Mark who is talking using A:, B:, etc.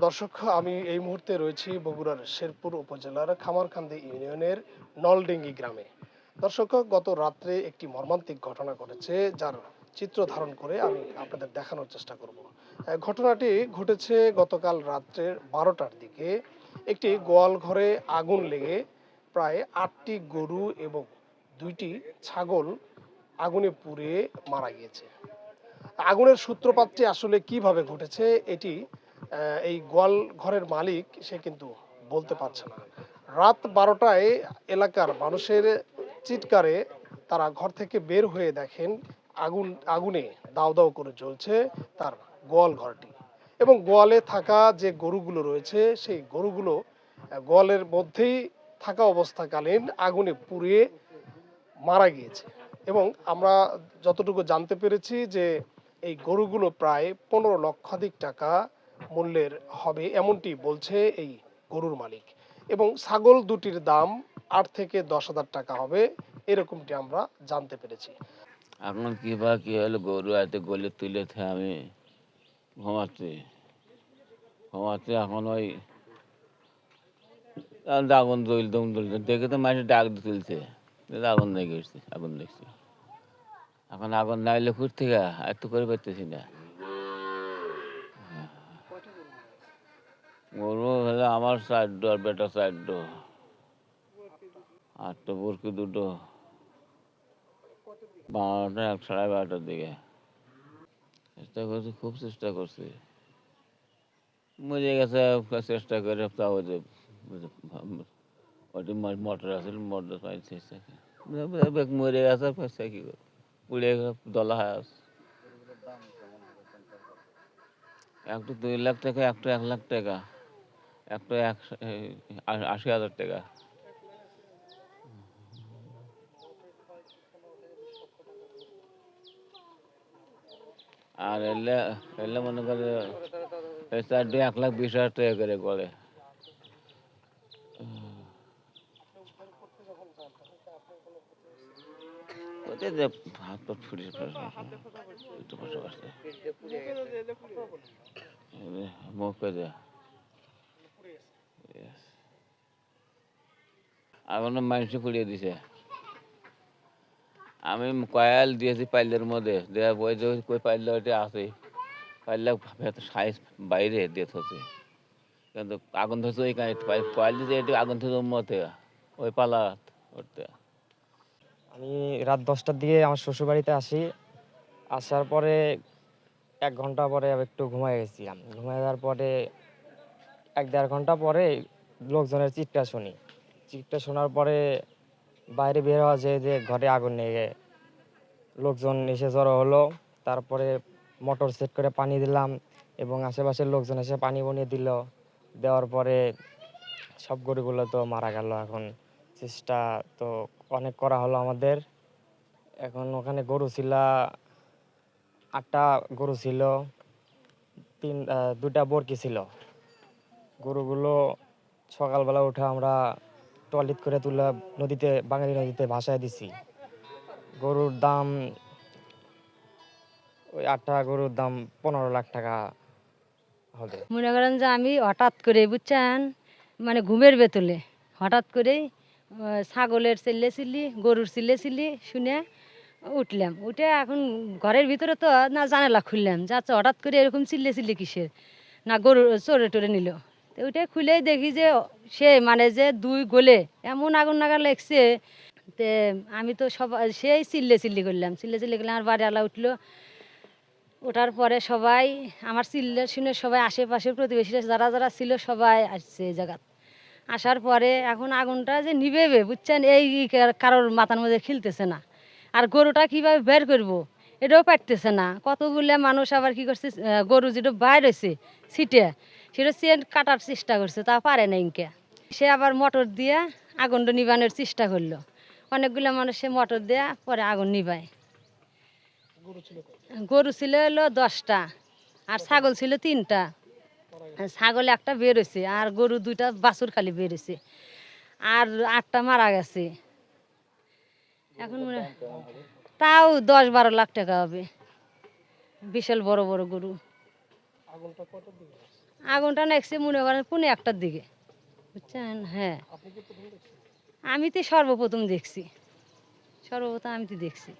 A: দর্শক, আমি এই মুহূর্তে রয়েছি বগুড়ার শেরপুর উপজেলার খামারকান্দি ইউনিয়নের নলডেঙ্গি গ্রামে। দর্শক, গত রাত্রে একটি মর্মান্তিক ঘটনা ঘটেছে, যার চিত্র ধারণ করে আমি আপনাদের দেখানোর চেষ্টা করব। ঘটনাটি ঘটেছে গতকাল রাত্রের বারোটার দিকে। একটি গোয়াল ঘরে আগুন লেগে প্রায় আটটি গরু এবং দুইটি ছাগল আগুনে পুড়ে মারা গিয়েছে। আগুনের সূত্রপাতটি আসলে কীভাবে ঘটেছে, এটি এই গোয়াল ঘরের মালিক সে কিন্তু বলতে পারছে না। রাত বারোটায় এলাকার মানুষের চিৎকারে তারা ঘর থেকে বের হয়ে দেখেন আগুন, আগুনে দাও দাও করে জ্বলছে তার গোয়াল ঘরটি। এবং গোয়ালে থাকা যে গরুগুলো রয়েছে, সেই গরুগুলো গোয়ালের মধ্যেই থাকা অবস্থাকালীন আগুনে পুড়িয়ে মারা গিয়েছে। এবং আমরা যতটুকু জানতে পেরেছি যে এই গরুগুলো প্রায় পনেরো লক্ষাধিক টাকা মূল্যের হবে এমনটি বলছে এই গরুর মালিক। এবং ছাগল দুটির দাম আট থেকে দশ হাজার টাকা হবে, এরকমটি আমরা জানতে পেরেছি।
B: এখন কি বা কি হলো? গরু এত গলে তুলেছে আমি ঘুমাচ্ছি। ঘুমাচ্ছি এখন ওই আগুন জ্বল দম জ্বলছে দেখে তো মানুষ ডাক তুলছে। আগুন লেগে আগুন দেখছি এখন আগুন না এলে ফুট থেকে এত করে পারতেছি না। গরু হলে আমার চারডো আর বেটা চারডো আর তো বুরকি দুটো। বারোটা এক সাড়ে বারোটার দিকে। চেষ্টা করছি, খুব চেষ্টা করছি। মরে গেছে, চেষ্টা করে তাও যে ওটি মোটর আছে মোটর পাইছে মরে গেছে পয়সা কি করে পুড়ে দলা হয় আছে। একটা দুই লাখ টাকা একটা এক লাখ টাকা। একটা এক আশি হাজার টাকা। আর এলে এলে মনে করে চারটে এক লাখ বিশ হাজার টাকা করে করে হাত পা মুখে আগুন মানুষ পুড়িয়ে দিছে। আমি কয়াল দিয়েছি পাইলের মধ্যে। দেওয়া ওই যে কই পাইলে ওইটা আছে। পাইলে সাইজ বাইরে দিয়ে থছে কিন্তু আগুন ধরছে ওই কানে। কয়াল দিয়েছে এটি আগুন ধরছে মধ্যে। ওই পালা ওরতে
C: আমি রাত দশটার দিকে আমার শ্বশুর বাড়িতে আসি। আসার পরে এক ঘণ্টা পরে একটু ঘুমাই গেছিলাম। ঘুমাই যাওয়ার পরে এক দেড় ঘণ্টা পরে লোকজনের চিৎকার শুনি। চিৎকার শোনার পরে বাইরে বের হওয়া যায় যে ঘরে আগুন নিয়ে লোকজন এসে জড়ো হলো, তারপরে মোটর সেট করে পানি দিলাম এবং আশেপাশের লোকজন এসে পানি বনিয়ে দিল। দেওয়ার পরে সব গরুগুলো তো মারা গেল এখন। চেষ্টা তো অনেক করা হলো আমাদের। এখন ওখানে গরু ছিল, আটটা গরু ছিল, তিন দুটা বরকি ছিল। গরুগুলো সকালবেলা উঠে আমরা টয়লেট করে তুলে নদীতে, বাঙালি নদীতে ভাসায় দিছি। গরুর দাম, ওই আটটা গরুর দাম পনেরো লাখ টাকা হবে।
D: মনে করেন যে আমি হঠাৎ করে, বুঝছেন? মানে ঘুমের বেতলে হঠাৎ করেই ছাগলের চিল্লে চিল্লি গরুর চিল্লে চিল্লি শুনে উঠলাম। উঠে এখন ঘরের ভিতরে তো না জানালা খুললাম। যাচ্ছে হঠাৎ করে এরকম চিল্লে চিল্লি কিসের? না গরু চড়ে টরে নিল। তো ওইটা খুলেই দেখি যে সে মানে যে দুই গোলে এমন আগুন নাগা লেগছে তে আমি তো সব, সেই চিল্লে চিল্লি করলাম। চিল্লে চিল্লি করলাম আমার বাড়ি আলা উঠল। ওঠার পরে সবাই, আমার চিল্লে শুনে সবাই আশেপাশে প্রতিবেশীরা যারা যারা ছিল সবাই আসছে এই জায়গাত। আসার পরে এখন আগুনটা যে নিবেবে বুঝছেন? এই কার- কারোর মাথার মধ্যে খিলতেছে না। আর গরুটা কীভাবে বের করব? এটাও পারতেছে না। কতগুলো মানুষ আবার কি করছে গরু যেটা বাইর হয়েছে সিটে সেটা চেন কাটার চেষ্টা করছে তা পারে না ইনকে। সে আবার মোটর দিয়ে আগুনটা নিবানোর চেষ্টা করল। অনেকগুলো মানুষ সে মোটর দিয়ে পরে আগুন নিবায়।
A: গরু ছিল?
D: হলো দশটা আর ছাগল ছিল তিনটা। ছাগল একটা বেরোছে আর গরু দুইটা বাছুর খালি বেরোছে আর আটটা মারা গেছে। এখন মনে তাও দশ বারো লাখ টাকা হবে। বিশাল বড় বড় গরু।
A: আগুনটা
D: নেকছে মনে করেন পুনে একটার দিকে। বুঝছেন? হ্যাঁ। আমি তো সর্বপ্রথম দেখছি। সর্বপ্রথম আমি তো দেখছি।